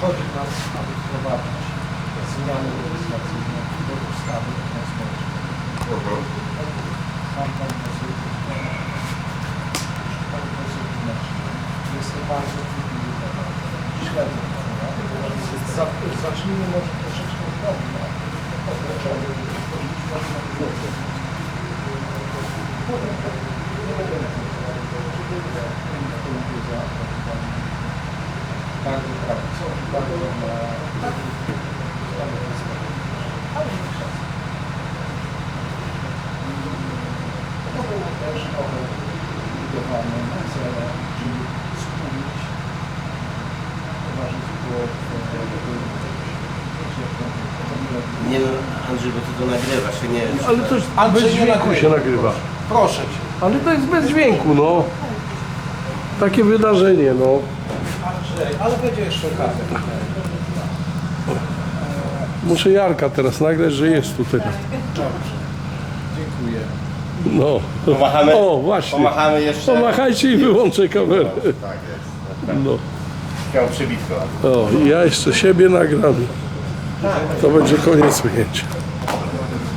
Chodzi nas, aby wprowadzić zmiany legislacyjne do ustawy o transporcie. Pan pan poseł, pan poseł. Jest to bardzo trudny temat. Śledzę pana. Za- Zacznijmy może troszeczkę od domu. Od początku. Powinniśmy na górę. Nie będę Dziękuję za bardzo prawo. Ale nie czas. To było też nowe budowane na cele, żeby skupić towarzystwo w Nie no, Andrzej, bo ty to nagrywasz, ja nie Ale to- już Andrzej, bez nie dźwięku się nagrywa. Proszę Cię. Ale to jest bez dźwięku, no. Takie wydarzenie, no. Andrzej, ale będzie jeszcze okazja. Muszę Jarka teraz nagrać, że jest tu teraz. Dobrze. Dziękuję. No. Pomachamy? O, właśnie. Pomachamy jeszcze? Pomachajcie i wyłączę kamerę. Tak jest. No. Miał przybitko. O, i ja jeszcze siebie nagram. To będzie koniec ujęcia.